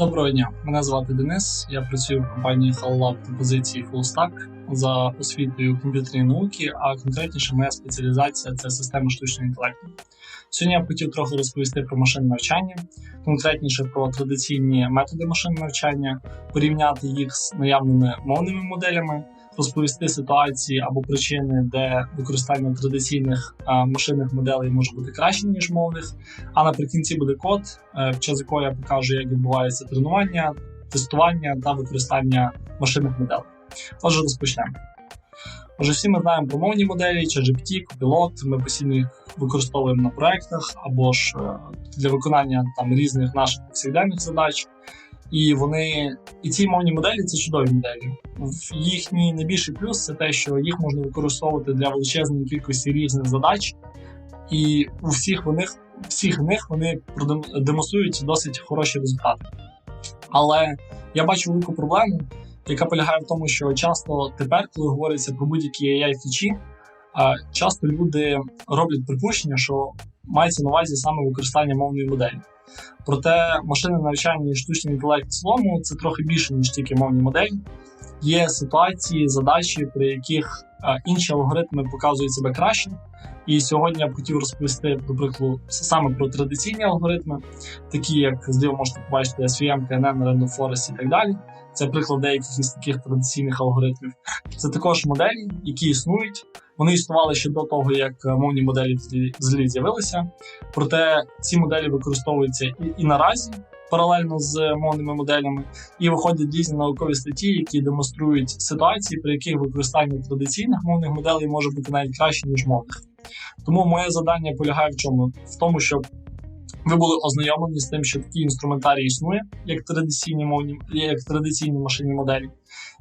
Доброго дня, мене звати Денис. Я працюю в компанії HellLab на позиції FullStack за освітою комп'ютерні науки, а конкретніше моя спеціалізація це система штучного інтелекту. Сьогодні я б хотів трохи розповісти про машинне навчання, конкретніше про традиційні методи машинного навчання, порівняти їх з наявними мовними моделями, розповісти ситуації або причини, де використання традиційних а, машинних моделей може бути краще ніж мовних. А наприкінці буде код, е, під час якого я покажу, як відбувається тренування, тестування та використання машинних моделей. Отже, розпочнемо. Отже, всі ми знаємо про мовні моделі, ChatGPT, Copilot, Ми постійно їх використовуємо на проектах або ж е, для виконання там різних наших повсякденних задач. І вони і ці мовні моделі це чудові моделі. Їхній найбільший плюс це те, що їх можна використовувати для величезної кількості різних задач, і у всіх в них всіх в них вони демонструють досить хороші результати. Але я бачу велику проблему, яка полягає в тому, що часто тепер, коли говориться про будь-які ai фічі часто люди роблять припущення, що мається на увазі саме використання мовної моделі. Проте машинне навчання і штучний інтелект в цілому це трохи більше, ніж тільки мовні моделі. Є ситуації, задачі, при яких е, інші алгоритми показують себе краще. І сьогодні я б хотів розповісти, до прикладу, саме про традиційні алгоритми, такі як зліва можете побачити SVM, KNN, Random Forest і так далі. Це приклад деяких із таких традиційних алгоритмів. Це також моделі, які існують. Вони існували ще до того, як е, мовні моделі злі з'явилися. Проте ці моделі використовуються і, і наразі паралельно з мовними моделями, і виходять різні наукові статті, які демонструють ситуації, при яких використання традиційних мовних моделей може бути навіть краще ніж мовних. Тому моє завдання полягає в чому? В тому, щоб ви були ознайомлені з тим, що такий інструментарій існує, як традиційні мовні, як традиційні машинні моделі,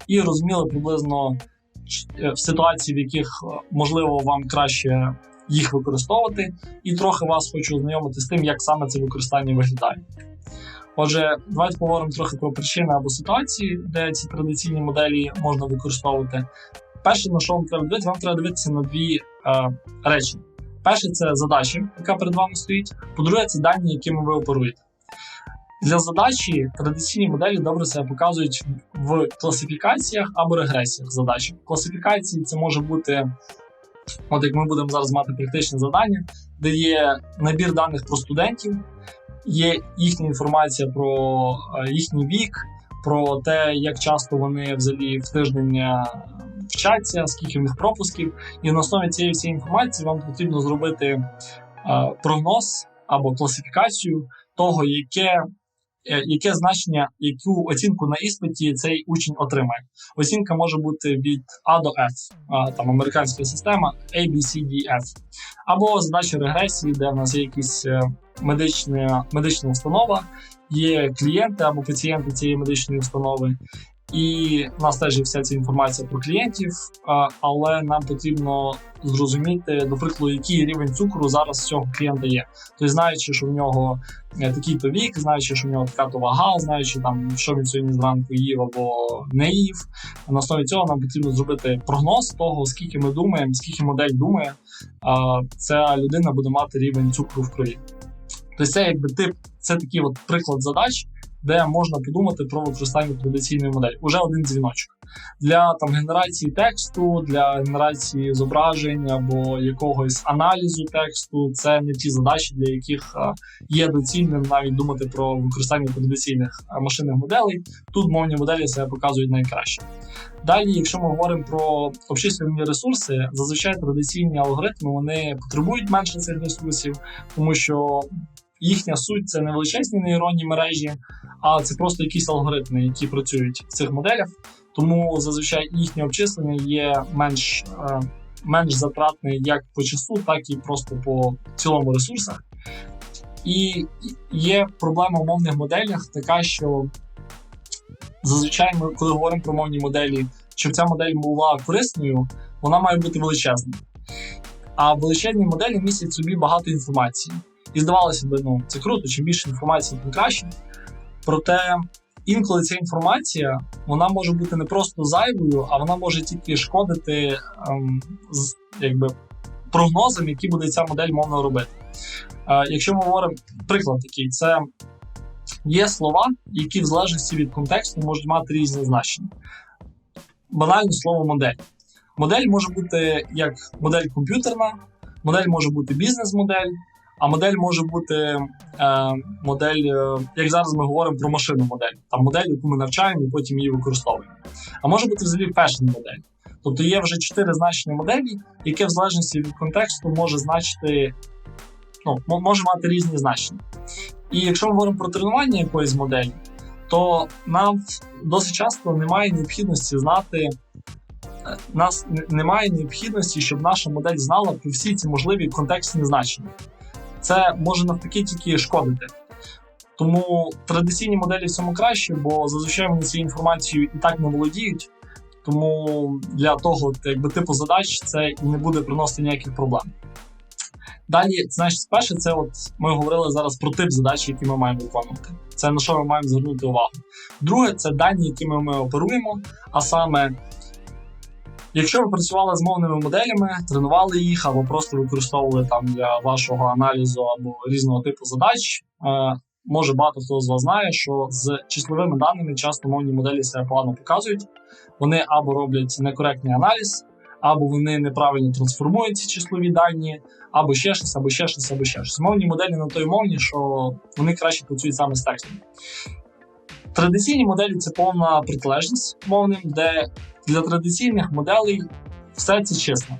і розуміли приблизно в ситуації, в яких е, можливо вам краще їх використовувати, і трохи вас хочу ознайомити з тим, як саме це використання виглядає. Отже, давайте поговоримо трохи про причини або ситуації, де ці традиційні моделі можна використовувати. Перше, на що вам треба дивитися, вам треба дивитися на дві е, речі. Перше, це задача, яка перед вами стоїть. По-друге, це дані, якими ви оперуєте. Для задачі традиційні моделі добре себе показують в класифікаціях або регресіях задач. Класифікації це може бути, от як ми будемо зараз мати практичне завдання, де є набір даних про студентів, є їхня інформація про е, їхній вік, про те, як часто вони взагалі в тиждень вчаться, скільки в них пропусків. І на основі цієї всієї інформації вам потрібно зробити е, прогноз або класифікацію того, яке Е, яке значення, яку оцінку на іспиті цей учень отримає. Оцінка може бути від А до F, там американська система A, B, C, D, F. Або задача регресії, де в нас є якісь е, медична, медична установа, є клієнти або пацієнти цієї медичної установи, і в нас теж є вся ця інформація про клієнтів, але нам потрібно зрозуміти, до прикладу, який рівень цукру зараз цього клієнта є. Тобто, знаючи, що в нього е, такий-то вік, знаючи, що в нього така то вага, знаючи там, що він сьогодні зранку їв або не їв. На основі цього нам потрібно зробити прогноз того, скільки ми думаємо, скільки модель думає, ця людина буде мати рівень цукру в крові. Тобто, це якби тип, це такий от приклад задач де можна подумати про використання традиційної моделі. Уже один дзвіночок для там генерації тексту, для генерації зображень або якогось аналізу тексту. Це не ті задачі, для яких є доцільним навіть думати про використання традиційних машинних моделей. Тут мовні моделі себе показують найкраще. Далі, якщо ми говоримо про обчислювальні ресурси, зазвичай традиційні алгоритми вони потребують менше цих ресурсів, тому що їхня суть це не величезні нейронні мережі, а це просто якісь алгоритми, які працюють в цих моделях. Тому зазвичай їхнє обчислення є менш е, менш затратне як по часу, так і просто по цілому ресурсах. І є проблема в мовних моделях така, що зазвичай ми, коли говоримо про мовні моделі, щоб ця модель була корисною, вона має бути величезною. А величезні моделі містять собі багато інформації. І здавалося б, ну це круто, чим більше інформації, тим краще. Проте інколи ця інформація вона може бути не просто зайвою, а вона може тільки шкодити ем, з, якби, прогнозам, які буде ця модель мовно робити. Е, Якщо ми говоримо приклад такий, це є слова, які в залежності від контексту можуть мати різні значення. Банальне слово модель. Модель може бути як модель комп'ютерна, модель може бути бізнес-модель, а модель може бути е, модель, е, як зараз ми говоримо про машину модель, там модель, яку ми навчаємо і потім її використовуємо. А може бути взагалі фешн модель. Тобто є вже чотири значення моделі, яке в залежності від контексту може значити, ну, може мати різні значення. І якщо ми говоримо про тренування якоїсь моделі, то нам досить часто немає необхідності знати. е, Нас немає необхідності, щоб наша модель знала про всі ці можливі контекстні значення. Це може навпаки тільки шкодити. Тому традиційні моделі в цьому краще, бо зазвичай вони цією інформацією і так не володіють. Тому для того якби, типу задач це і не буде приносити ніяких проблем. Далі, значить, перше, це от ми говорили зараз про тип задач, які ми маємо виконувати. Це на що ми маємо звернути увагу. Друге, це дані, якими ми оперуємо, а саме. Якщо ви працювали з мовними моделями, тренували їх або просто використовували там для вашого аналізу або різного типу задач, е, може багато хто з вас знає, що з числовими даними часто мовні моделі себе погано показують. Вони або роблять некоректний аналіз, або вони неправильно трансформують ці числові дані, або ще щось, або ще щось, або ще щось. Мовні моделі на той мовні, що вони краще працюють саме з текстом. Традиційні моделі це повна протилежність мовним, де для традиційних моделей все це чесно.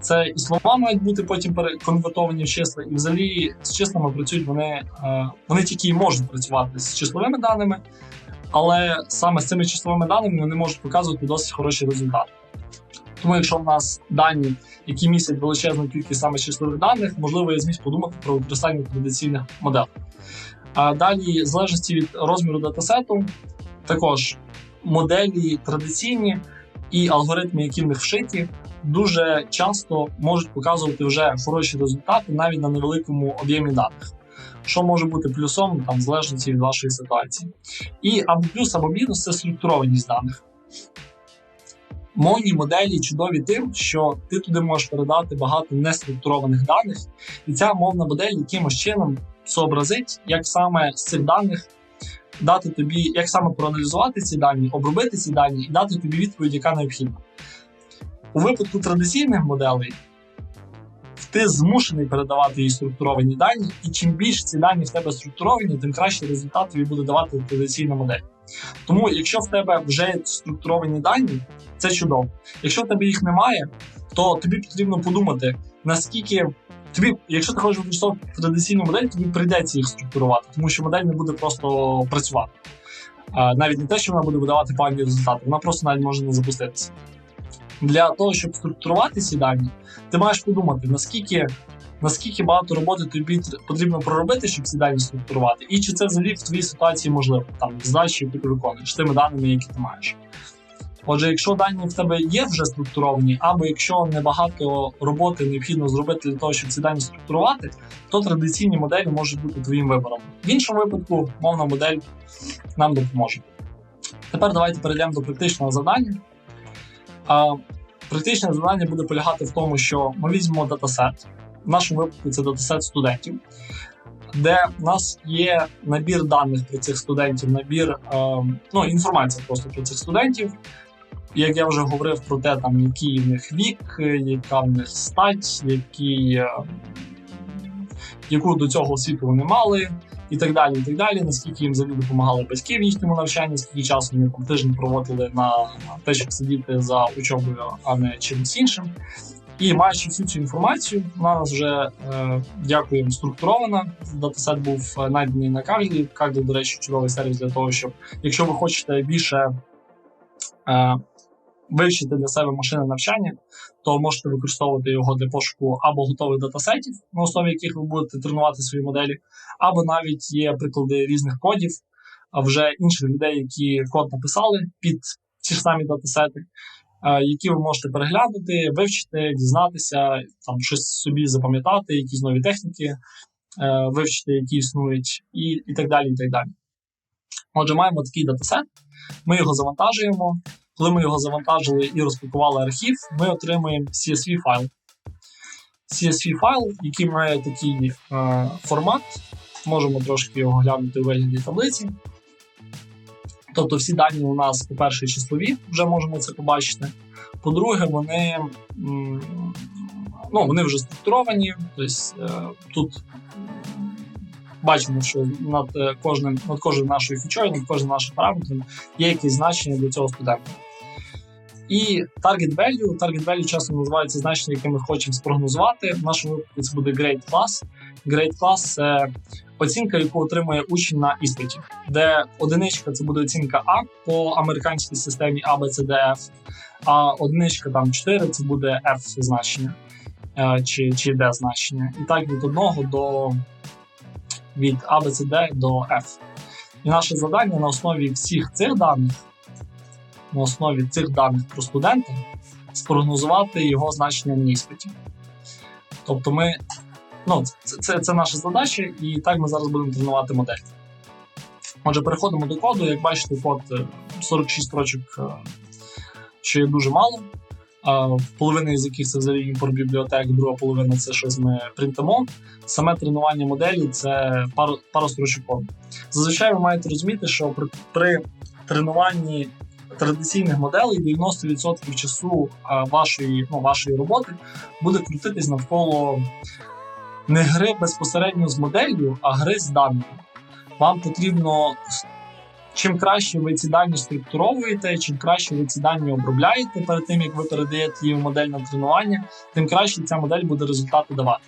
Це і слова мають бути потім переконвертовані в числа, і взагалі з числами працюють вони, е, вони тільки і можуть працювати з числовими даними, але саме з цими числовими даними вони можуть показувати досить хороші результати. Тому, якщо в нас дані, які містять величезну кількість саме числових даних, можливо, є зміст подумати про використання традиційних моделей. А далі, в залежності від розміру датасету, також моделі традиційні і алгоритми, які в них вшиті, дуже часто можуть показувати вже хороші результати навіть на невеликому об'ємі даних. Що може бути плюсом, там, в залежності від вашої ситуації. І або плюс, або мінус це структурованість даних. Мовні моделі чудові тим, що ти туди можеш передати багато неструктурованих даних, і ця мовна модель якимось чином зобразить, як саме з цих даних дати тобі, як саме проаналізувати ці дані, обробити ці дані і дати тобі відповідь, яка необхідна. У випадку традиційних моделей ти змушений передавати їй структуровані дані, і чим більше ці дані в тебе структуровані, тим краще результат тобі буде давати традиційна модель. Тому, якщо в тебе вже структуровані дані, це чудово. Якщо в тебе їх немає, то тобі потрібно подумати, наскільки тобі, якщо ти хочеш використовувати традиційну модель, тобі прийдеться їх структурувати, тому що модель не буде просто працювати. Навіть не те, що вона буде видавати погані результати, вона просто навіть може не запуститися. Для того, щоб структурувати ці дані, ти маєш подумати, наскільки наскільки багато роботи тобі потрібно проробити, щоб ці дані структурувати, і чи це взагалі в твоїй ситуації можливо, там задачі, які ти виконуєш, тими даними, які ти маєш. Отже, якщо дані в тебе є вже структуровані, або якщо небагато роботи необхідно зробити для того, щоб ці дані структурувати, то традиційні моделі можуть бути твоїм вибором. В іншому випадку мовна модель нам допоможе. Тепер давайте перейдемо до практичного завдання. Практичне завдання буде полягати в тому, що ми візьмемо датасет. В нашому випадку це датасет студентів, де в нас є набір даних про цих студентів, набір е, ну, інформація просто про цих студентів. Як я вже говорив про те, там який в них вік, яка в них стать, які, е, яку до цього освіту вони мали, і так далі. і так далі, Наскільки їм взагалі допомагали батьки в їхньому навчанні, скільки часу вони там тиждень проводили на те, щоб сидіти за учобою, а не чимось іншим. І маючи всю цю інформацію, вона нас вже е, дякуємо структурована. Датасет був е, найдений на Карлі. Карлі, до речі, чудовий сервіс для того, щоб якщо ви хочете більше е, вивчити для себе машини навчання, то можете використовувати його для пошуку або готових датасетів, на основі яких ви будете тренувати свої моделі, або навіть є приклади різних кодів, а вже інших людей, які код написали під ці ж самі датасети які ви можете переглянути, вивчити, дізнатися, там щось собі запам'ятати, якісь нові техніки вивчити, які існують, і і так далі. і так далі. Отже, маємо такий датасет, ми його завантажуємо. Коли ми його завантажили і розпакували архів, ми отримуємо CSV файл. CSV файл, який має такий е, формат. Можемо трошки його глянути у вигляді таблиці. Тобто всі дані у нас, по-перше, числові, вже можемо це побачити. По-друге, вони, ну, вони вже структуровані. Тобто, е, тут бачимо, що над е, кожним, над кожним нашою фічою, над кожним нашим параметром є якесь значення для цього студента. І target value, target value часто називається значення, яке ми хочемо спрогнозувати. В нашому випадку це буде grade class. Grade class – це оцінка, яку отримує учень на іспиті, де одиничка це буде оцінка А по американській системі A, а одиничка там 4 це буде F значення е, чи, чи D значення. І так від 1 до від A, до F. І наше завдання на основі всіх цих даних, на основі цих даних про студента, спрогнозувати його значення на іспиті. Тобто ми Ну, це, це, це наша задача, і так ми зараз будемо тренувати модель. Отже, переходимо до коду. Як бачите, код е, 46 строчок, е, що є дуже мало. Е, Половина з яких це взагалі імпорт бібліотек, друга половина це щось ми принтимо. Саме тренування моделі це пару, пару строчок коду. Зазвичай ви маєте розуміти, що при, при тренуванні традиційних моделей 90% часу вашої, ну, вашої роботи буде крутитись навколо не гри безпосередньо з моделлю, а гри з даними. Вам потрібно, чим краще ви ці дані структуровуєте, чим краще ви ці дані обробляєте перед тим, як ви передаєте її в модель на тренування, тим краще ця модель буде результати давати.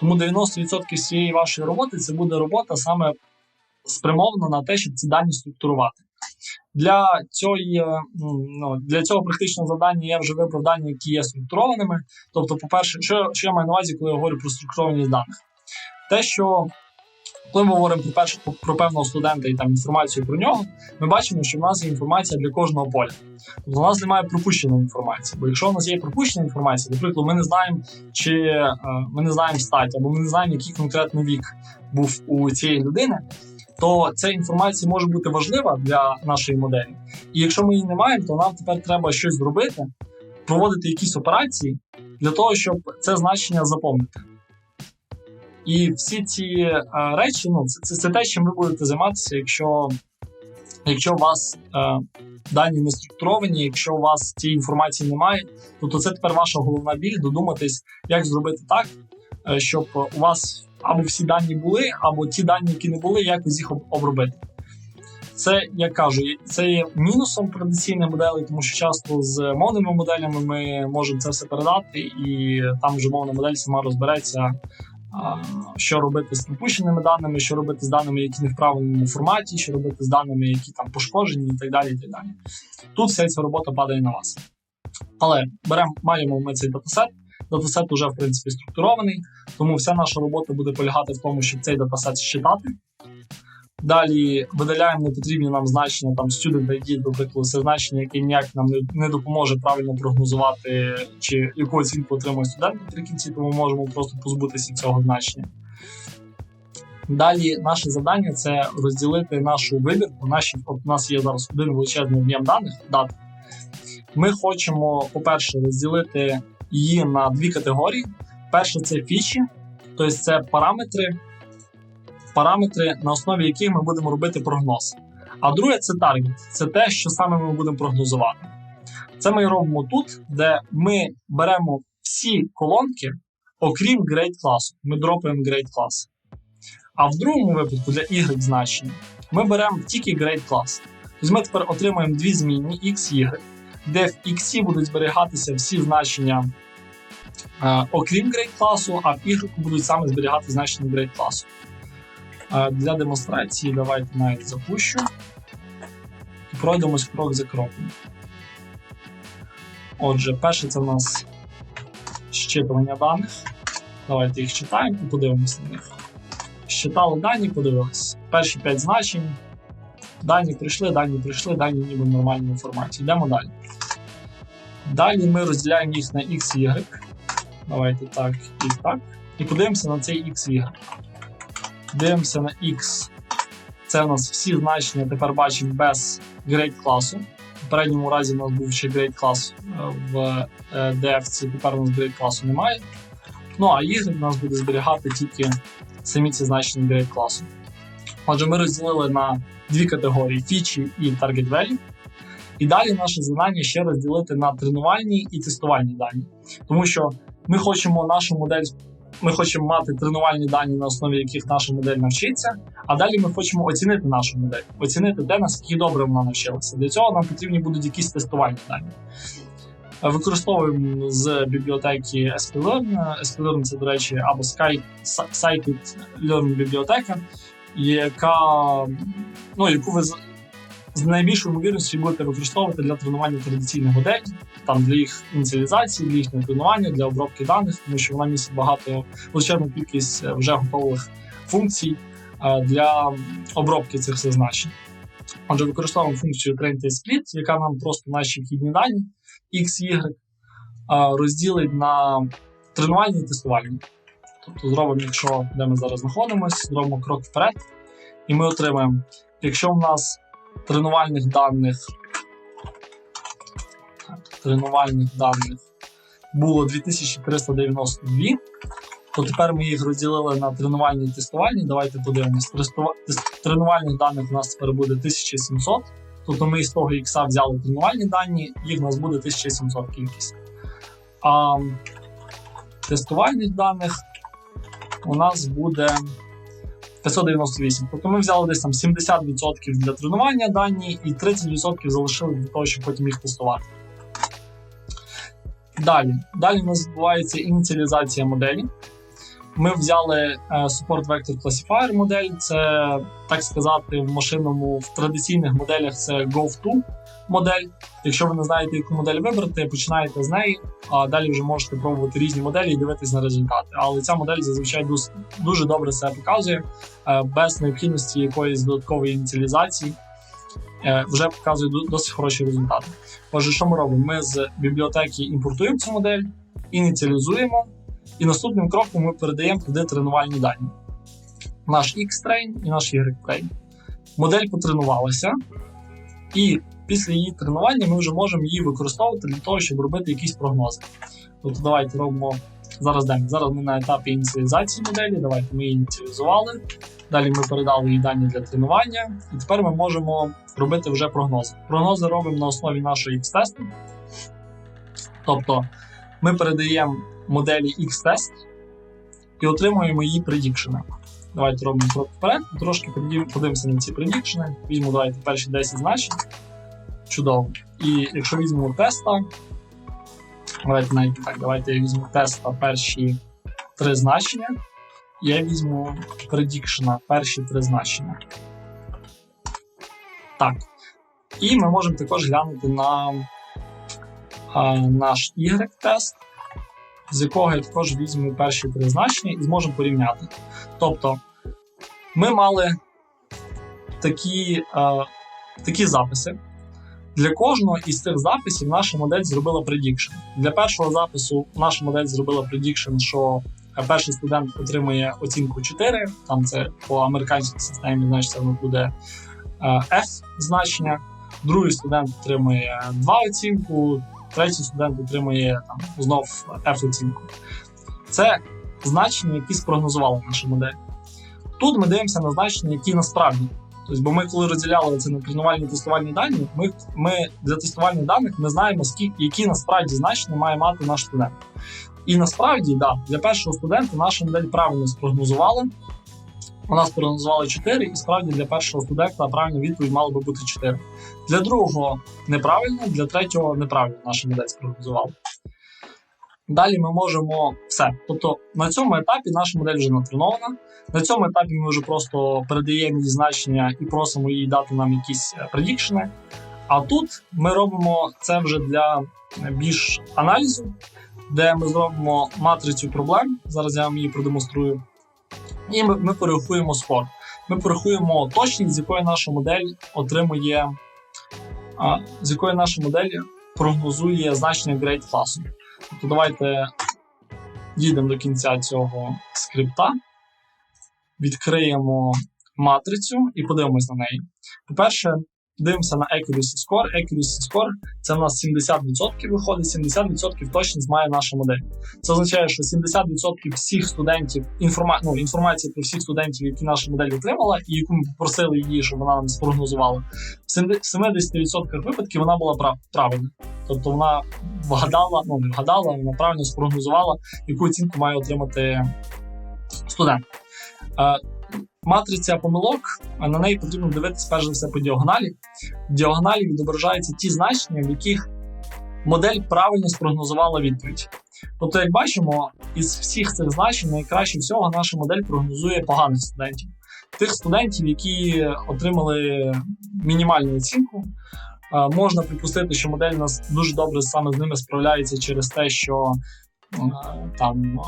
Тому 90% всієї вашої роботи це буде робота саме спрямована на те, щоб ці дані структурувати. Для цього, ну, для цього практичного завдання я вже вибрав дані, які є структурованими. Тобто, по-перше, що, що я маю на увазі, коли я говорю про структурованість даних? Те, що коли ми говоримо про перше про певного студента і там інформацію про нього, ми бачимо, що в нас є інформація для кожного поля. Тобто у нас немає пропущеної інформації. Бо якщо у нас є пропущена інформація, наприклад, ми не знаємо, чи е, ми не знаємо стать, або ми не знаємо, який конкретно вік був у цієї людини то ця інформація може бути важлива для нашої моделі. І якщо ми її не маємо, то нам тепер треба щось зробити, проводити якісь операції для того, щоб це значення заповнити. І всі ці е, речі, ну, це, це це, те, чим ви будете займатися, якщо якщо у вас е, дані не структуровані, якщо у вас цієї інформації немає, то, то це тепер ваша головна біль додуматись, як зробити так, е, щоб у вас або всі дані були, або ті дані, які не були, якось їх обробити. Це я кажу, це є мінусом традиційних моделей, тому що часто з мовними моделями ми можемо це все передати, і там вже мовна модель сама розбереться, що робити з пропущеними даними, що робити з даними, які не в правильному форматі, що робити з даними, які там пошкоджені, і так далі. і так далі. Тут вся ця робота падає на вас. Але беремо, маємо ми цей датасет. Датасет вже в принципі структурований, тому вся наша робота буде полягати в тому, щоб цей датасет считати. Далі видаляємо непотрібні нам значення, там student ID, наприклад, це значення, яке ніяк нам не, не допоможе правильно прогнозувати, чи яку оцінку отримує студент наприкінці, тому можемо просто позбутися цього значення. Далі наше завдання це розділити нашу вибірку. Наші, от у нас є зараз один величезний об'єм даних, дат. Ми хочемо, по-перше, розділити її на дві категорії. Перше це фічі, тобто це параметри, параметри, на основі яких ми будемо робити прогноз. А друге це таргет, це те, що саме ми будемо прогнозувати. Це ми робимо тут, де ми беремо всі колонки, окрім grade класу. Ми дропаємо grade клас. А в другому випадку для y значення ми беремо тільки grade клас. Тобто ми тепер отримуємо дві змінні x, y де в X будуть зберігатися всі значення, окрім grade класу, а в будуть саме зберігати значення grade класу. Е, для демонстрації давайте навіть запущу і пройдемось крок за кроком. Отже, перше це в нас щитування даних. Давайте їх читаємо і подивимося на них. Щитали дані, подивилися. Перші 5 значень. Дані прийшли, дані прийшли, дані ніби в нормальному форматі. Йдемо далі. Далі ми розділяємо їх на x, y. Давайте так і так. І подивимося на цей x, y. Дивимося на x. Це у нас всі значення тепер бачимо без grade класу. В попередньому разі у нас був ще grade клас е, в е, тепер у нас grade класу немає. Ну а Y у нас буде зберігати тільки самі ці значення grade класу. Отже, ми розділили на дві категорії фічі і target value. І далі наше завдання ще розділити на тренувальні і тестувальні дані. Тому що ми хочемо нашу модель, ми хочемо мати тренувальні дані, на основі яких наша модель навчиться, а далі ми хочемо оцінити нашу модель, оцінити те, наскільки добре вона навчилася. Для цього нам потрібні будуть якісь тестувальні дані. Використовуємо з бібліотеки SPLearn. SPLearn це, до речі, або Sky, Scikit Learn бібліотека, яка, ну, яку ви з- найбільшою ймовірністю будете використовувати для тренування традиційних моделей, там для їх ініціалізації, для їхнього тренування, для обробки даних, тому що вона містить багато величезну кількість е, вже готових функцій е, для обробки цих всіх значень. Отже, використовуємо функцію train яка нам просто наші вхідні дані X, Y е, розділить на тренувальні і тестувальні. Тобто зробимо, якщо де ми зараз знаходимося, зробимо крок вперед, і ми отримаємо, якщо в нас тренувальних даних тренувальних даних було 2392, то тепер ми їх розділили на тренувальні і тестувальні. Давайте подивимось. Тренувальних даних у нас тепер буде 1700. Тобто ми з того ікса взяли тренувальні дані, їх у нас буде 1700 кількість. А тестувальних даних у нас буде 598. Тобто ми взяли десь там 70% для тренування дані і 30% залишили для того, щоб потім їх тестувати. Далі. Далі у нас відбувається ініціалізація моделі. Ми взяли е, Support Vector Classifier модель. Це, так сказати, в машинному в традиційних моделях це GoV2 модель. Якщо ви не знаєте, яку модель вибрати, починаєте з неї, а далі вже можете пробувати різні моделі і дивитись на результати. Але ця модель зазвичай дуже добре себе показує, е, без необхідності якоїсь додаткової ініціалізації. е, Вже показує досить хороші результати. Отже, що ми робимо? Ми з бібліотеки імпортуємо цю модель, ініціалізуємо, і наступним кроком ми передаємо туди тренувальні дані. Наш X-train і наш Y-train. Модель потренувалася, і після її тренування ми вже можемо її використовувати для того, щоб робити якісь прогнози. Тобто, давайте робимо зараз де ми? Зараз ми на етапі ініціалізації моделі. Давайте ми її ініціалізували. Далі ми передали їй дані для тренування, і тепер ми можемо робити вже прогнози. Прогнози робимо на основі нашого X-тесту. Тобто ми передаємо моделі X-тест і отримуємо її предікшени. Давайте робимо крок вперед, трошки подивимося на ці предікшени. Візьмемо давайте перші 10 значень. Чудово. І якщо візьмемо теста, давайте навіть так, давайте я візьму теста перші три значення. Я візьму предікшена перші три значення. Так. І ми можемо також глянути на а, наш Y-тест, з якого я також візьму перші три значення і зможемо порівняти. Тобто, ми мали такі, е, такі записи. Для кожного із цих записів наша модель зробила prediction. Для першого запису наша модель зробила prediction, що е, перший студент отримує оцінку 4, там це по американській системі, значить це воно буде е, F значення. Другий студент отримує 2 оцінку, третій студент отримує там знов F оцінку. Це значення, які спрогнозувала наша модель. Тут ми дивимося на значення, які насправді. Тобто, бо ми, коли розділяли це на тренувальні тестувальні дані, ми, ми для тестувальних даних ми знаємо, скільки, які насправді значення має мати наш студент. І насправді, да, для першого студента наша модель правильно спрогнозувала. Вона спрогнозувала 4, і справді для першого студента правильна відповідь мала би бути 4. Для другого неправильно, для третього неправильно наша модель спрогнозувала. Далі ми можемо все. Тобто на цьому етапі наша модель вже натренована. На цьому етапі ми вже просто передаємо їй значення і просимо її дати нам якісь е, предікшени. А тут ми робимо це вже для більш аналізу, де ми зробимо матрицю проблем. Зараз я вам її продемонструю. І ми, ми порахуємо скор. Ми порахуємо точність, з якої наша модель отримує, а, з якої наша модель прогнозує значення grade класу. Тобто давайте дійдемо до кінця цього скрипта, відкриємо матрицю і подивимось на неї. По-перше, дивимося на accuracy score. Accuracy score – це в нас 70% виходить, 70% точність має наша модель. Це означає, що 70% всіх студентів інформа... ну, інформації про всіх студентів, які наша модель отримала, і яку ми попросили її, щоб вона нам спрогнозувала, в 70% випадків вона була прав... правильна. Тобто вона вгадала, ну не вгадала, вона правильно спрогнозувала, яку оцінку має отримати студент. Матриця помилок, а на неї потрібно дивитися перш за все по діагоналі. В діагоналі відображаються ті значення, в яких модель правильно спрогнозувала відповідь. Тобто, як бачимо, із всіх цих значень найкраще всього наша модель прогнозує поганих студентів. Тих студентів, які отримали мінімальну оцінку. Можна припустити, що модель у нас дуже добре саме з ними справляється через те, що там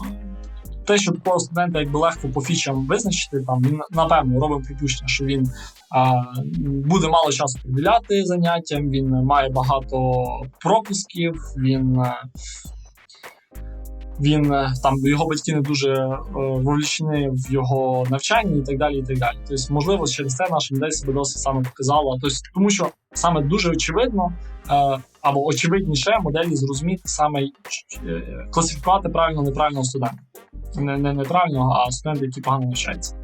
те, що такого студента якби легко по фічам визначити, там він напевно робить припущення, що він а, буде мало часу приділяти заняттям, він має багато пропусків, він. Він е, там його батьки не дуже е, вовлічені в його навчання і так далі. і так далі. Тобто, можливо, через це наша модель себе досить саме показала. Тобто, тому що саме дуже очевидно е, або очевидніше моделі зрозуміти саме класифікувати правильно неправильного студента не, не неправильного, а студенти, які погано навчаються.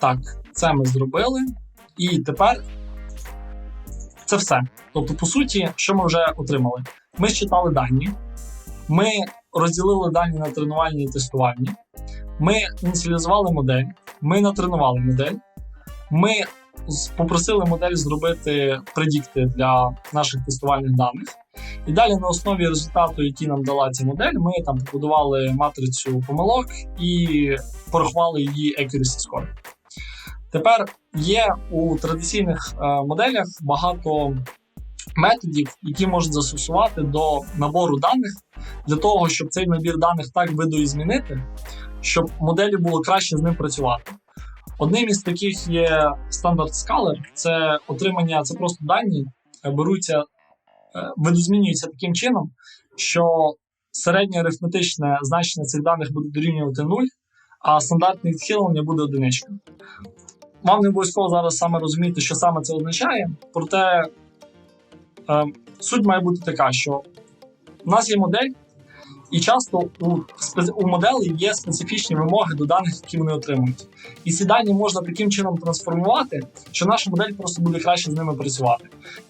Так, це ми зробили. І тепер це все. Тобто, по суті, що ми вже отримали? Ми считали дані, ми розділили дані на тренувальні і тестувальні, ми ініціалізували модель, ми натренували модель, ми попросили модель зробити предікти для наших тестувальних даних. І далі на основі результату, який нам дала ця модель, ми там побудували матрицю помилок і порахували її accuracy score. Тепер є у традиційних е, моделях багато методів, які можуть застосувати до набору даних для того, щоб цей набір даних так видоізмінити, щоб моделі було краще з ним працювати. Одним із таких є стандарт Scalar, це отримання, це просто дані е, беруться е, видозмінюється таким чином, що середнє арифметичне значення цих даних буде дорівнювати 0, а стандартне відхилення буде одиничкою. Вам не обов'язково зараз саме розуміти, що саме це означає, проте суть має бути така, що в нас є модель, і часто у, у моделей є специфічні вимоги до даних, які вони отримують. І ці дані можна таким чином трансформувати, що наша модель просто буде краще з ними працювати.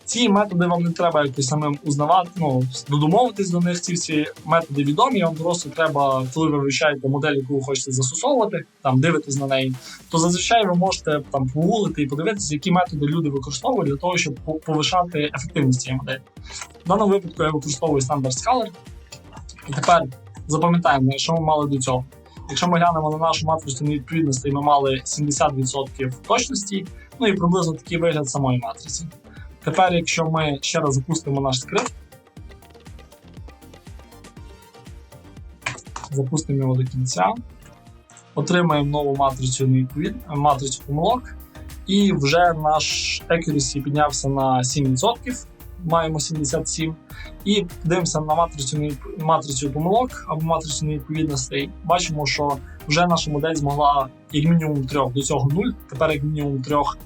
Ці методи вам не треба якось самим узнавати, ну додумовитись до них. Ці всі методи відомі. Вам просто треба, коли ви вивчаєте модель, яку ви хочете застосовувати, там дивитесь на неї, то зазвичай ви можете там погуглити і подивитися, які методи люди використовують для того, щоб повишати ефективність цієї моделі. В даному випадку я використовую стандарт Scalar. І тепер запам'ятаємо, що ми мали до цього. Якщо ми глянемо на нашу матрицю невідповідностей, ми мали 70% точності, ну і приблизно такий вигляд самої матриці. Тепер, якщо ми ще раз запустимо наш скрипт, запустимо його до кінця, отримаємо нову матрицю невідповід... матрицю помилок, і вже наш accuracy піднявся на 7%, маємо 77. І дивимося на матрицю, матрицю помилок або матрицю невідповідностей. Бачимо, що вже наша модель змогла як мінімум трьох до цього нуль. Тепер як мінімум трьох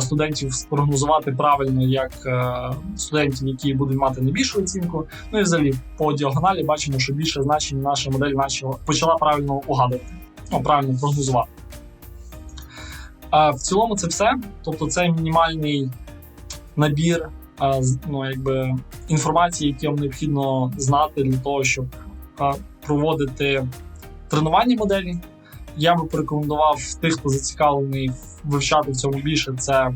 студентів спрогнозувати правильно як е, студентів, які будуть мати найбільшу оцінку. Ну і взагалі по діагоналі бачимо, що більше значень наша модель почала, правильно угадувати, ну, правильно прогнозувати. В цілому це все. Тобто це мінімальний набір ну, якби, інформації, які вам необхідно знати для того, щоб проводити тренування моделі. Я би порекомендував тих, хто зацікавлений вивчати в цьому більше, це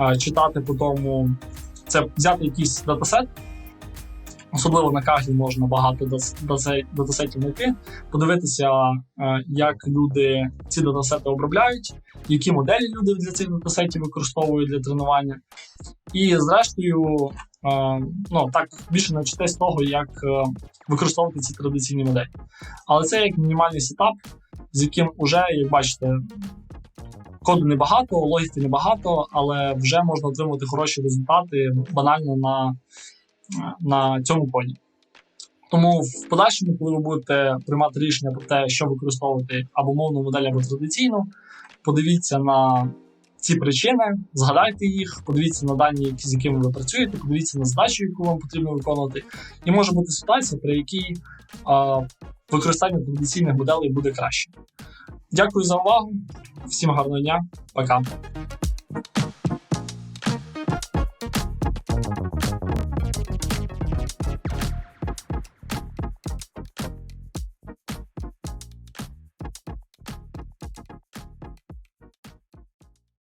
е, читати по тому, це взяти якийсь датасет. Особливо на каглі можна багато датасетів знайти, подивитися, е, як люди ці датасети обробляють, які моделі люди для цих датасетів використовують для тренування. І зрештою, е, ну так більше навчитись того, як е, використовувати ці традиційні моделі. Але це як мінімальний сетап, з яким уже, як бачите, коду небагато, логіки небагато, але вже можна отримати хороші результати банально на, на цьому коді. Тому в подальшому, коли ви будете приймати рішення про те, що використовувати або мовну модель, або традиційну, подивіться на ці причини, згадайте їх, подивіться на дані, з якими ви працюєте, подивіться на задачу, яку вам потрібно виконувати. І може бути ситуація, при якій а, використання традиційних моделей буде краще. Дякую за увагу. Всім гарного дня. Пока.